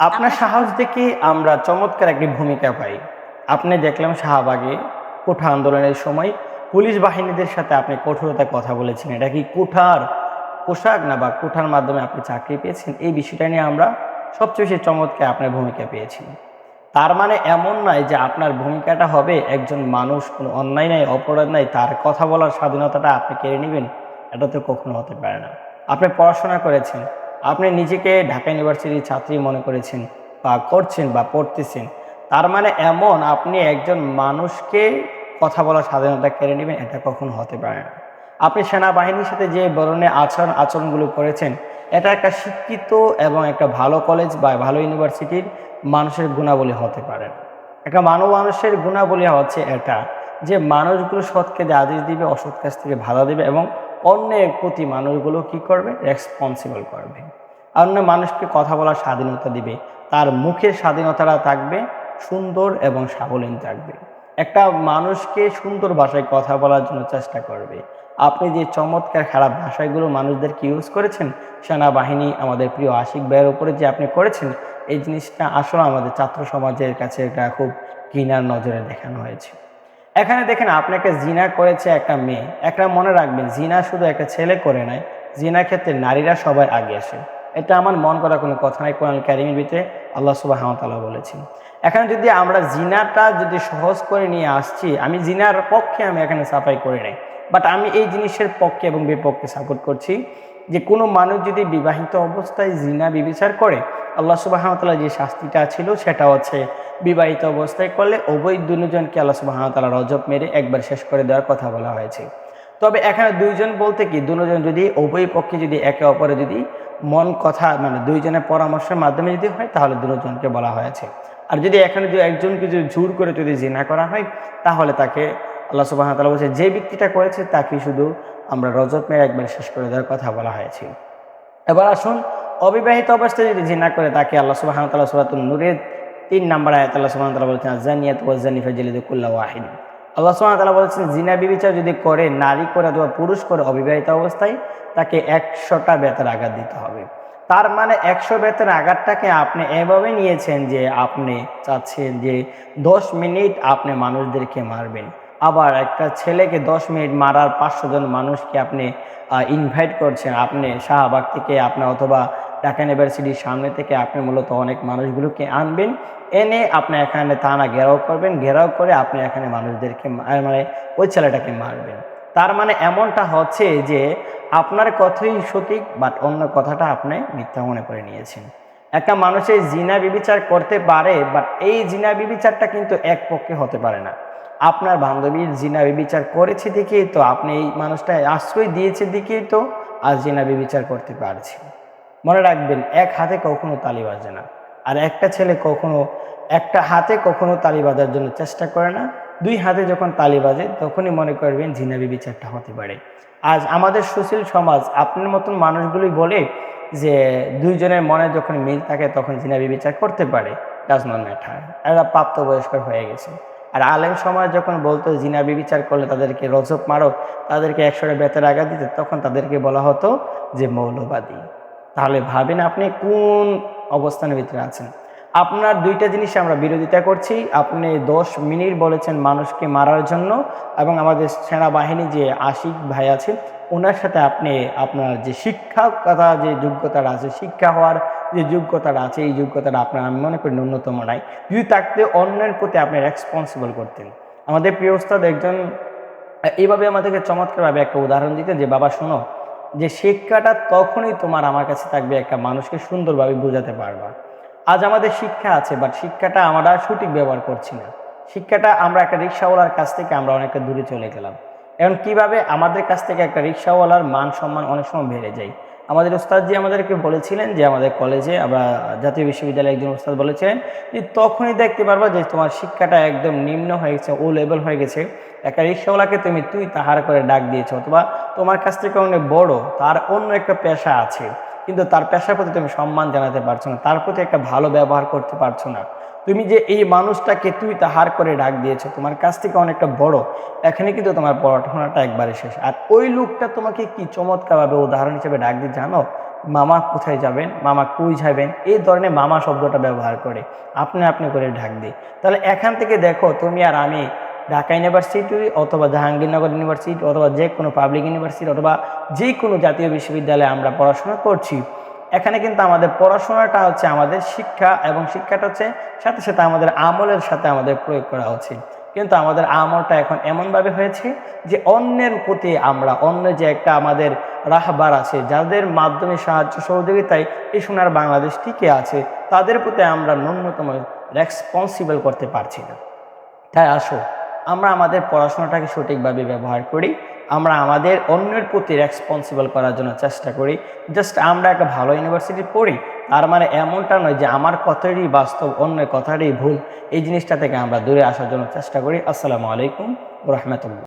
আপনার সাহস দেখে আমরা চমৎকার একটি ভূমিকা পাই। আপনি দেখলাম শাহবাগে কোঠা আন্দোলনের সময় পুলিশ বাহিনীদের সাথে আপনি কঠোরতায় কথা বলেছেন এটা কি কোঠার পোশাক না বা কোঠার মাধ্যমে আপনি চাকরি পেয়েছেন? এই বিষয়টা নিয়ে আমরা সবচেয়ে বেশি চমৎকার আপনার ভূমিকা পেয়েছি। তার মানে এমন নয় যে আপনার ভূমিকাটা হবে একজন মানুষ কোনো অন্যায় নাই অপরাধ নাই তার কথা বলার স্বাধীনতাটা আপনি কেড়ে নেবেন এটা তো কখনো হতে পারে না। আপনি পড়াশোনা করেছেন আপনি নিজেকে ঢাকা ইউনিভার্সিটির ছাত্রী মনে করেছেন বা করছেন বা পড়তেছেন, তার মানে এমন আপনি একজন মানুষকে কথা বলার স্বাধীনতা কেড়ে নেবেন, এটা কখনো হতে পারে না। আপনি সেনাবাহিনীর সাথে যে ধরনের আচরণ, আচরণগুলো করেছেন, এটা একটা শিক্ষিত এবং একটা ভালো কলেজ বা ভালো ইউনিভার্সিটির মানুষের গুণাবলী হতে পারে। একটা মানব মানুষের গুণাবলী হচ্ছে এটা যে মানুষগুলো সৎকে আদেশ দিবে, অসৎ কাছ থেকে বাধা দেবে এবং অন্যের প্রতি মানুষগুলো কি করবে? রেসপন্সিবল করবে। অন্য মানুষকে কথা বলার স্বাধীনতা দিবে। তার মুখের স্বাধীনতাটা থাকবে, সুন্দর এবং সাবলীন থাকবে। একটা মানুষকে সুন্দর ভাষায় কথা বলার জন্য চেষ্টা করবে। আপনি যে চমৎকার খারাপ ভাষাগুলো মানুষদেরকে ইউজ করেছেন, সেনাবাহিনী, আমাদের প্রিয় আশিক ভাইয়ের উপরে যে আপনি করেছেন, এই জিনিসটা আসলে আমাদের ছাত্র সমাজের কাছে এটা খুব ঘৃণার নজরে দেখানো হয়েছে। এখানে দেখেন আপনাকে জিনা করেছে একটা মেয়ে। একটা মনে রাখবেন, জিনা শুধু একটা ছেলে করে নেয় জিনা ক্ষেত্রে নারীরা সবাই আগে আসে। এটা আমার মন করা কোনো কথা নাই কোরআন ক্যারিমের ভিতরে আল্লাহ সুবাহ তাআলা বলেছেন। এখানে যদি আমরা জিনাটা যদি সহজ করে নিয়ে আসছি, আমি জিনার পক্ষে আমি এখানে সাফাই করে নেই। বাট আমি এই জিনিসের পক্ষে এবং বিপক্ষে সাপোর্ট করছি যে কোনো মানুষ যদি বিবাহিত অবস্থায় জিনা বিবেচার করে আল্লাহ সুবাহতাল্লাহ যে শাস্তিটা ছিল সেটা হচ্ছে বিবাহিত অবস্থায় করলে উভয় দুজনকে আল্লাহ সুবাহতাল্লাহ রজব মেরে একবার শেষ করে দেওয়ার কথা বলা হয়েছে। তবে এখানে দুইজন বলতে কি? দুজন যদি, উভয় পক্ষে যদি একে অপরে যদি মন কথা মানে দুইজনের পরামর্শের মাধ্যমে যদি হয়, তাহলে দুজনকে বলা হয়েছে। আর যদি এখানে যদি একজনকে যদি জোর করে যদি জিনা করা হয়, তাহলে তাকে আল্লাহ সুবাহ বলছে, যে ব্যক্তিটা করেছে তাকে শুধু আমরা রজত মেরে একবার শেষ করে দেওয়ার কথা বলা হয়েছে। এবার আসুন অবিবাহিত অবস্থায় যদি জিনা করে তাকে আল্লাহ সুবাহ তাল্লাহ সুরাতুল নূরের তিন নাম্বার আয়াত আল্লাহ সুবাহ তালা বলছেন জানিয়াত ওয়াজানি ফাজিলিদুল্লাহ ওয়াহিদ। আল্লাহ সুবাহ তালা বলছেন, জিনা বিবিচার যদি করে নারী করে অথবা পুরুষ করে অবিবাহিত অবস্থায়, তাকে একশোটা বেতার আঘাত দিতে হবে। তার মানে একশো বেতের আঘাতটাকে আপনি এভাবে নিয়েছেন যে আপনি চাচ্ছেন যে দশ মিনিট আপনি মানুষদেরকে মারবেন। আবার একটা ছেলেকে দশ মিনিট মারার পাঁচশো জন মানুষকে আপনি ইনভাইট করছেন, আপনি শাহবাগ থেকে আপনার অথবা ঢাকা ইউনিভার্সিটির সামনে থেকে আপনি মূলত অনেক মানুষগুলোকে আনবেন, এনে আপনি এখানে থানা ঘেরাও করবেন, ঘেরাও করে আপনি এখানে মানুষদেরকে মানে ওই ছেলেটাকে মারবেন। তার মানে এমনটা হচ্ছে যে আপনার কথাই সঠিক, বাট অন্য কথাটা আপনি মিথ্যা মনে করে নিয়েছেন। একটা মানুষের জিনা বিবিচার করতে পারে, বাট এই জিনা বিবিচারটা কিন্তু এক পক্ষে হতে পারে না। আপনার বান্ধবীর জিনা বিবিচার করেছে দেখেই তো, আপনি এই মানুষটা আশ্রয় দিয়েছে দেখেই তো, আর জিনা বিবিচার করতে পারছে। মনে রাখবেন, এক হাতে কখনো তালি বাজে না। আর একটা ছেলে কখনো, একটা হাতে কখনো তালি বাজার জন্য চেষ্টা করে না। দুই হাতে যখন তালি বাজে, তখনই মনে করবেন জিনাবি বিচারটা হতে পারে। আজ আমাদের সুশীল সমাজ, আপনার মতন মানুষগুলোই বলে যে, দুইজনের মনে যখন মিল থাকে, তখন জিনাবি বিচার করতে পারে। ডাজ নট ম্যাটার এরা প্রাপ্তবয়স্ক হয়ে গেছে। আর আলেম সমাজ যখন বলতো, জিনাবি বিচার করলে তাদেরকে রজব মারো, তাদেরকে একশোটা বেতের আঘাত দিতে, তখন তাদেরকে বলা হতো যে, মৌলবাদী। তাহলে ভাবেন আপনি কোন অবস্থানের ভিতরে আছেন। আপনার দুইটা জিনিস আমরা বিরোধিতা করছি। আপনি দশ মিনিট বলেছেন মানুষকে মারার জন্য এবং আমাদের সেনাবাহিনী যে আশিক ভাই আছে, ওনার সাথে আপনি আপনার যে শিক্ষকতা যে যোগ্যতাটা আছে, শিক্ষা হওয়ার যে যোগ্যতাটা আছে, এই যোগ্যতাটা আপনার আমি মনে করি ন্যূনতম নাই। যদি থাকতে অন্যের প্রতি আপনি রেসপন্সিবল করতেন। আমাদের প্রিয় ওস্তাদ একজন এইভাবে আমাদেরকে চমৎকারভাবে একটা উদাহরণ দিতেন যে, বাবা, শোনো যে শিক্ষাটা তখনই তোমার আমার কাছে থাকবে, একটা মানুষকে সুন্দরভাবে বোঝাতে পারবা। আজ আমাদের শিক্ষা আছে বাট শিক্ষাটা আমরা সঠিক ব্যবহার করছি না। শিক্ষাটা আমরা একটা রিক্সাওয়ালার কাছ থেকে আমরা অনেকটা দূরে চলে গেলাম। এখন কীভাবে আমাদের কাছ থেকে একটা রিক্সাওয়ালার মান সম্মান অনেক সময় বেড়ে যায়? আমাদের ওস্তাদজি আমাদেরকে বলেছিলেন যে আমাদের কলেজে আমরা জাতীয় বিশ্ববিদ্যালয়ে একজন ওস্তাদ বলেছিলেন যে তখনই দেখতে পারবা যে তোমার শিক্ষাটা একদম নিম্ন হয়ে গেছে ও লেভেল হয়ে গেছে। একটা রিক্সাওয়ালাকে তুমি, তুই তাহার করে ডাক দিয়েছ, অথবা তোমার কাছ থেকে অনেক বড়, তার অন্য একটা পেশা আছে, কিন্তু তার পেশার প্রতি তুমি সম্মান জানাতে পারছ না, তার প্রতি একটা ভালো ব্যবহার করতে পারছ না। তুমি যে এই মানুষটাকে তুই তাহার করে ডাক দিয়েছ, তোমার কাছ থেকে অনেকটা বড়, এখানে কিন্তু তোমার পড়াশোনাটা একবারে শেষ। আর ওই লোকটা তোমাকে কি চমৎকারভাবে উদাহরণ হিসেবে ডাক দিয়ে, জানো? মামা কোথায় যাবেন? মামা কই যাবেন? এই ধরনের মামা শব্দটা ব্যবহার করে, আপনি আপনি করে ঢাক দিই। তাহলে এখান থেকে দেখো, তুমি আর আমি ঢাকা ইউনিভার্সিটি অথবা জাহাঙ্গীরনগর ইউনিভার্সিটি অথবা যে কোনো পাবলিক ইউনিভার্সিটি অথবা যে কোনো জাতীয় বিশ্ববিদ্যালয়ে আমরা পড়াশোনা করছি। এখানে কিন্তু আমাদের পড়াশোনাটা হচ্ছে আমাদের শিক্ষা এবং শিক্ষাটা হচ্ছে সাথে সাথে আমাদের আমলের সাথে আমাদের প্রয়োগ করা উচিত কিন্তু আমাদের আমলটা এখন এমনভাবে হয়েছে যে অন্যের প্রতি আমরা, অন্য যে একটা আমাদের রাহবার আছে, যাদের মাধ্যমে সাহায্য সহযোগিতায় এই সোনার বাংলাদেশ টিকে আছে, তাদের প্রতি আমরা ন্যূনতম রেসপন্সিবল করতে পারছি না। তাই আসো আমরা আমাদের পড়াশোনাটাকে সঠিকভাবে ব্যবহার করি, আমরা আমাদের অন্যের প্রতি রেসপন্সিবল করার জন্য চেষ্টা করি। জাস্ট আমরা একটা ভালো ইউনিভার্সিটি পড়ি, তার মানে এমনটা নয় যে আমার কথারই বাস্তব, অন্যের কথারই ভুল। এই জিনিসটা থেকে আমরা দূরে আসার জন্য চেষ্টা করি। আসসালামু আলাইকুম রহমতুল্লাহ।